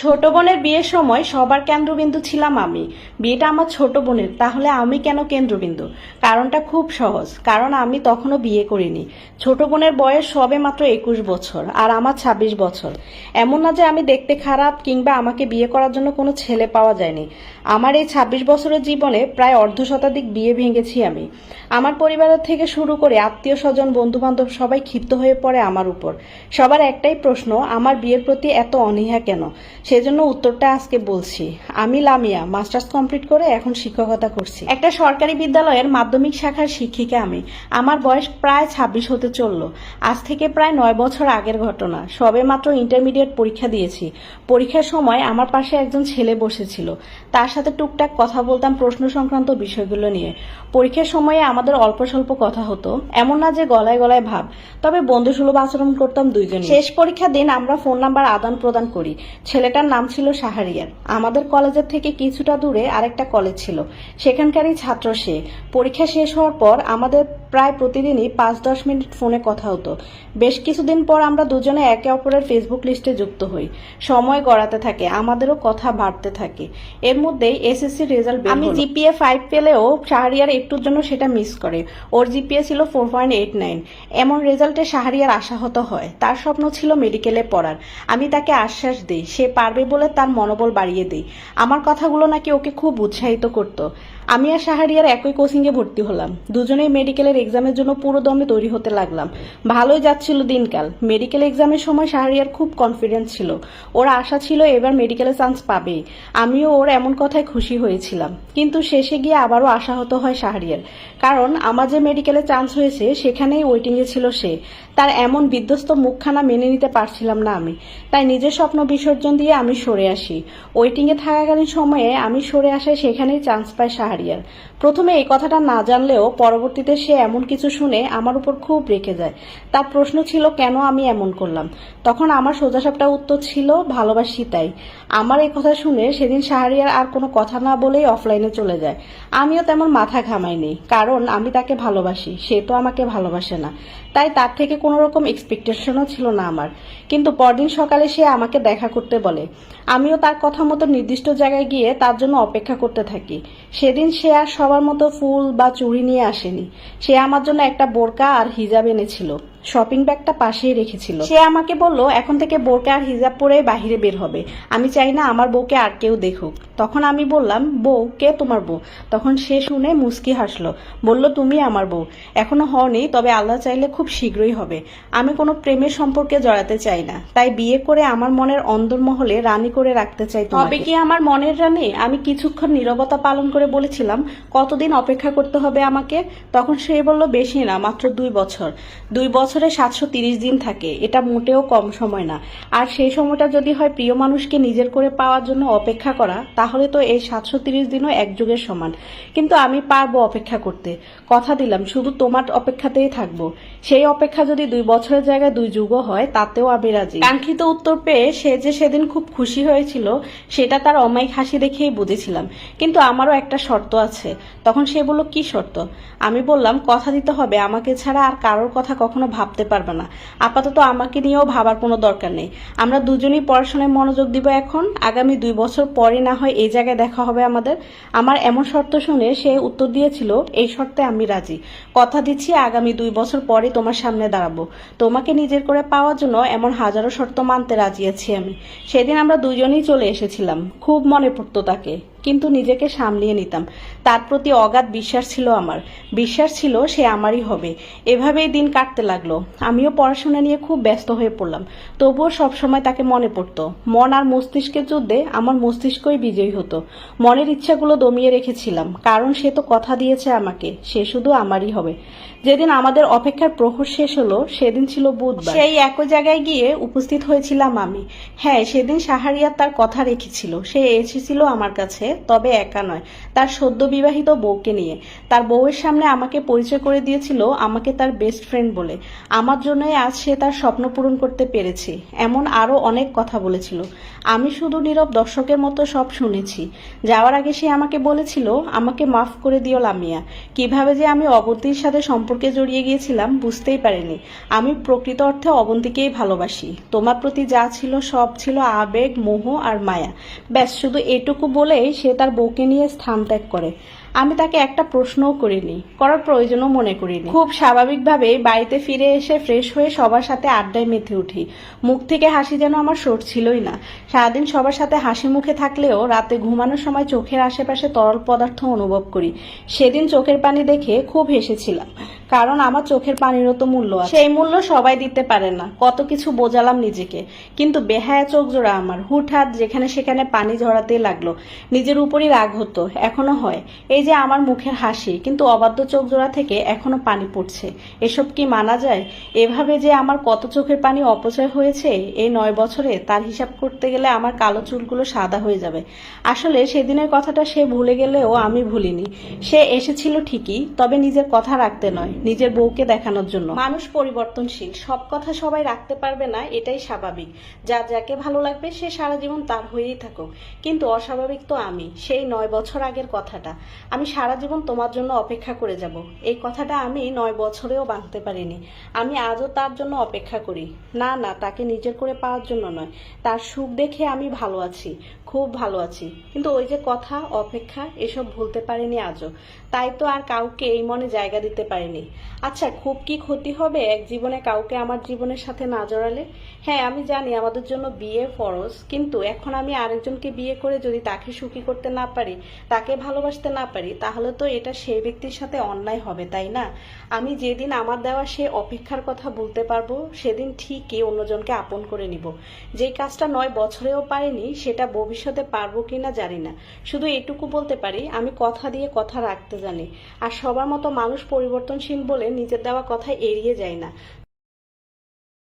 ছোট বোনের বিয়ের সময় সবার কেন্দ্রবিন্দু ছিলাম আমি। বিয়েটা আমার ছোট বোনের, তাহলে আমি কেন কেন্দ্রবিন্দু? কারণটা খুব সহজ, কারণ আমি তখনও বিয়ে করিনি। ছোট বোনের বয়স সবে মাত্র একুশ বছর, আর আমার ছাব্বিশ বছর। এমন না যে আমি দেখতে খারাপ কিংবা আমাকে বিয়ে করার জন্য কোনো ছেলে পাওয়া যায়নি। আমার এই ছাব্বিশ বছরের জীবনে প্রায় অর্ধ শতাধিক বিয়ে ভেঙেছি আমি। আমার পরিবারের থেকে শুরু করে আত্মীয় স্বজন বন্ধু বান্ধব সবাই ক্ষিপ্ত হয়ে পড়ে আমার উপর। সবার একটাই প্রশ্ন, আমার বিয়ের প্রতি এত অনীহা কেন? সেজন্য উত্তরটা আজকে বলছি। আমি লামিয়া, মাস্টার্স কমপ্লিট করে এখন শিক্ষকতা করছি। একটা সরকারি বিদ্যালয়ের মাধ্যমিক শাখার শিক্ষিকা আমি। আমার বয়স প্রায় ছাব্বিশ হতে চলল। আজ থেকে প্রায় নয় বছর আগের ঘটনা। সবে মাত্র ইন্টারমিডিয়েট পরীক্ষা দিয়েছি। পরীক্ষার সময় আমার পাশে একজন ছেলে বসেছিল। তার সাথে টুকটাক কথা বলতাম প্রশ্ন সংক্রান্ত বিষয়গুলো নিয়ে। পরীক্ষার সময়ে আমাদের অল্প স্বল্প কথা হতো। এমন না যে গলায় গলায় ভাব। তবে বন্ধুসুলভ আচরণ করতাম দুইজনে শেষ পরীক্ষার দিন আমরা ফোন নাম্বার আদান প্রদান করি ছেলেটার নাম ছিল শাহরিয়ার। আমাদের কলেজের থেকে কিছুটা দূরে আরেকটা কলেজ ছিল। সেখানকারই ছাত্র সে। পরীক্ষা শেষ হওয়ার পর আমাদের প্রায় প্রতিদিনই পাঁচ দশ মিনিট ফোনে কথা হতো। বেশ কিছুদিন পর আমরা দুজনে একে অপরের ফেসবুক লিস্টে যুক্ত হই। সময় গড়াতে থাকে আমাদেরও কথা বাড়তে থাকে। এর মধ্যেই এসএসসি রেজাল্ট আমি জিপিএ ফাইভ পেলেও শাহরিয়ার একটুর জন্য সেটা মিস করে। ওর জিপিএ ছিল ফোর পয়েন্ট এইট নাইন এমন রেজাল্টে শাহরিয়ার আশাহত হয়। তার স্বপ্ন ছিল মেডিকেলে পড়ার। আমি তাকে আশ্বাস দিই সে পারবে বলে তার মনোবল বাড়িয়ে দিই। আমার কথাগুলো নাকি ওকে খুব উৎসাহিত করতো। আমি আর শাহরিয়ার একই কোচিংয়ে ভর্তি হলাম। দুজনেই মেডিকেলের এক্সামের জন্য পুরো দমে তৈরি হতে লাগলাম। ভালোই যাচ্ছিল দিনকাল। মেডিকেল এক্সামের সময় শাহরিয়ার খুব কনফিডেন্স ছিল। ওর আশা ছিল এবার মেডিকেলে চান্স পাবেই। আমিও ওর এমন কথায় খুশি হয়েছিলাম। কিন্তু শেষে গিয়ে আবারও আশাহত হয় শাহরিয়ার। কারণ আমার যে মেডিকেলে চান্স হয়েছে, সেখানেই ওয়েটিংয়ে ছিল সে। তার এমন বিধ্বস্ত মুখখানা মেনে নিতে পারছিলাম না আমি। তাই নিজের স্বপ্ন বিসর্জন দিয়ে আমি সরে আসি। ওয়েটিংয়ে থাকাকালীন সময়ে আমি সরে আসায় সেখানেই চান্স পায় শাহরিয়ার। প্রথমে এই কথাটা না জানলেও পরবর্তীতে সে এমন কিছু শুনে আমার উপর খুব রেখে যায়। তার প্রশ্ন ছিল, কেন আমি এমন করলাম? তখন আমার সোজাসাপটা উত্তর ছিল, ভালোবাসি তাই। আমার এই কথা শুনে সেদিন শাহরিয়ার আর কোনো কথা না বলেই অফলাইনে চলে যায়। আমিও তেমন মাথা ঘামাইনি, কারণ আমি তাকে ভালোবাসি, সে তো আমাকে ভালোবাসে না। তাই তার থেকে কোনো রকম এক্সপেকটেশনও ছিল না আমার। কিন্তু পরদিন সকালে সে আমাকে দেখা করতে বলে। আমিও তার কথা মতো নির্দিষ্ট জায়গায় গিয়ে তার জন্য অপেক্ষা করতে থাকি। সেদিন সে আর সবার মতো ফুল বা চুড়ি নিয়ে আসেনি। সে আমার জন্য একটা বোরকা আর হিজাব এনেছিল। শপিং ব্যাগটা পাশেই রেখেছিল। সে আমাকে বলল এখন থেকে বোরকা আর হিজাব পরে বাহিরে বের হবে। আমি চাই না আমার বউকে আর কেউ দেখুক। তখন আমি বললাম বউ কে তোমার বউ? তখন সে শুনে মুস্কি হাসলো। বলল তুমি আমার বউ। এখনও হওনি তবে আল্লাহ চাইলে খুব শীঘ্রই হবে। আমি কোনো প্রেমের সম্পর্কে জড়াতে চাই না। তাই বিয়ে করে আমার মনের অন্দরমহলে রানী করে রাখতে চাই তবে কি আমার মনের রানী? আমি কিছুক্ষণ নীরবতা পালন করে বলেছিলাম কতদিন অপেক্ষা করতে হবে আমাকে? তখন সে বলল বেশি না মাত্র দুই বছর। দুই বছরে সাতশো তিরিশ দিন থাকে। এটা মোটেও কম সময় না। আর সেই সময়টা যদি হয় প্রিয় মানুষকে নিজের করে পাওয়ার জন্য অপেক্ষা করা, তাহলে তো এই সাতশো দিনও এক যুগের সমান। কিন্তু আমি পারব অপেক্ষা করতে। কথা দিলাম, শুধু তোমার অপেক্ষাতেই থাকব। সেই অপেক্ষা যদি দুই বছরের জায়গায় দুই যুগও হয়, তাতেও আমি রাজি। কাঙ্ক্ষিত উত্তর পেয়ে সে যে সেদিন খুব খুশি হয়েছিল, সেটা তার অমায়িক হাসি দেখেই বুঝেছিলাম। কিন্তু আমারও একটা শর্ত আছে। তখন সে বলল, কি শর্ত? আমি বললাম, কথা দিতে হবে। আমাকে ছাড়া আর কারোর কথা কখনো ভাবতে পারবে না। আপাতত আমাকে নিয়েও ভাবার কোনো দরকার নেই। আমরা দুজনেই পড়াশোনায় মনোযোগ দিব এখন। আগামী দুই বছর পরে না হয় এই জায়গায় দেখা হবে আমাদের। আমার এমন শর্ত শুনে সে উত্তর দিয়েছিল, এই শর্তে আমি রাজি। কথা দিচ্ছি, আগামী দুই বছর পরে তোমার সামনে দাঁড়াবো। তোমাকে নিজের করে পাওয়ার জন্য এমন হাজারো শর্ত মানতে রাজি আছি আমি। সেদিন আমরা দুজনেই চলে এসেছিলাম। খুব মনে পড়তো তাকে। কিন্তু নিজেকে সামলিয়ে নিতাম। তার প্রতি অগাধ বিশ্বাস ছিল আমার। বিশ্বাস ছিল সে আমারই হবে। এভাবেই দিন কাটতে লাগল। আমিও পড়াশোনা নিয়ে খুব ব্যস্ত হয়ে পড়লাম। তবুও সবসময় তাকে মনে পড়তো। মন আর মস্তিষ্কের যুদ্ধে আমার মস্তিষ্কই বিজয়ী হতো। মনের ইচ্ছাগুলো দমিয়ে রেখেছিলাম। কারণ সে তো কথা দিয়েছে আমাকে সে শুধু আমারই হবে। যেদিন আমাদের অপেক্ষার প্রহর শেষ হলো সেদিন ছিল বুধবার। সেই একই জায়গায় গিয়ে উপস্থিত হয়েছিলাম আমি। হ্যাঁ সেদিন সাহারিয়া তার কথা রেখেছিল। সে এসেছিল আমার কাছে। তবে একা নয়। তার সদ্য বিবাহিত বউকে নিয়ে। তার বউয়ের সামনে আমাকে পরিচয় করে দিয়েছিল আমাকে তার বেস্ট ফ্রেন্ড বলে। আমার জন্যই আজ সে তার স্বপ্ন পূরণ করতে পেরেছে, এমন আরও অনেক কথা বলেছিল। আমি শুধু নীরব দর্শকের মতো সব শুনেছি। যাওয়ার আগে সে আমাকে বলেছিল, আমাকে মাফ করে দিও লামিয়া। কীভাবে যে আমি অবন্তীর সাথে সম্পর্কে জড়িয়ে গিয়েছিলাম বুঝতেই পারিনি। আমি প্রকৃত অর্থে অবন্তীকেই ভালোবাসি। তোমার প্রতি যা ছিল সব ছিল আবেগ, মোহ আর মায়া। ব্যাস, শুধু এটুকু বলেই সে তার বউকে নিয়ে স্থান ত্যাগ করে। আমি তাকে একটা প্রশ্নও করিনি, করার প্রয়োজনও মনে করিনি। খুব স্বাভাবিকভাবে বাড়িতে ফিরে এসে ফ্রেশ হয়ে সবার সাথে আড্ডায় মেতে উঠি। মুখ থেকে হাসি যেন আমার সরছিলই না। সারাদিন সবার সাথে হাসি মুখে থাকলেও রাতে ঘুমানোর সময় চোখের আশেপাশে তরল পদার্থ অনুভব করি। সেদিন চোখের পানি দেখে খুব হেসেছিলাম, কারণ আমার চোখের পানিরও তো মূল্য আছে। সেই মূল্য সবাই দিতে পারে না, কত কিছু বোঝালাম নিজেকে। কিন্তু বেহায়া চোখ জোড়া আমার, হুটহাট যেখানে সেখানে পানি ঝরাতে লাগল। নিজের উপরই রাগ হতো, এখনও হয়। এই যে আমার মুখের হাসি, কিন্তু অবাধ্য চোখ জোড়া থেকে এখনও পানি পড়ছে। এসব কি মানা যায়? এভাবে যে আমার কত চোখের পানি অপচয় হয়েছে, এই নয় বছরে তার হিসাব করতে গেলে আমার কালো চুলগুলো সাদা হয়ে যাবে। আসলে সেদিনের কথাটা সে ভুলে গেলেও আমি ভুলিনি। সে এসেছিল ঠিকই, তবে নিজের কথা রাখতে নয়, নিজের বউকে দেখানোর জন্য। মানুষ পরিবর্তনশীল, সব কথা সবাই রাখতে পারবে না, এটাই স্বাভাবিক। যা যাকে ভালো লাগবে, সে সারা জীবন তার হয়েই থাকুক। কিন্তু অস্বাভাবিক তো আমি, সেই নয় বছর আগের কথাটা। আমি সারা জীবন তোমার জন্য অপেক্ষা করে যাব। এই কথাটা আমি নয় বছরেও বাঁধতে পারিনি। আমি আজও তার জন্য অপেক্ষা করি। না না, তাকে নিজের করে পাওয়ার জন্য নয়। তার সুখ দেখে আমি ভালো আছি। খুব ভালো আছি। কিন্তু ওই যে কথা, অপেক্ষা, এসব ভুলতে পারিনি আজও। তাই তো আর কাউকে এই মনে জায়গা দিতে পারিনি। আচ্ছা খুব কি ক্ষতি হবে এক জীবনে কাউকে আমার জীবনের সাথে না জড়ালে? হ্যাঁ আমি জানি আমাদের জন্য বিয়ে ফরজ, কিন্তু এখন আমি আরেকজনকে বিয়ে করে যদি তাকে সুখী করতে না পারি, তাকে ভালোবাসতে না পারি, তাহলে তো এটা সেই ব্যক্তির সাথে অন্যায় হবে, তাই না? আমি যেদিন আমার দেওয়া সে অপেক্ষার কথা বলতে পারব, সেদিন ঠিকই অন্যজনকে আপন করে নিব। যে কাজটা নয় বছরেও পারিনি, সেটা ভবিষ্যতে পারব কি না জানি না। শুধু এটুকু বলতে পারি, আমি কথা দিয়ে কথা রাখতে জানি। আর সবার মতো মানুষ পরিবর্তনশীল বলে নিজের দেওয়া কথা এড়িয়ে যায় না।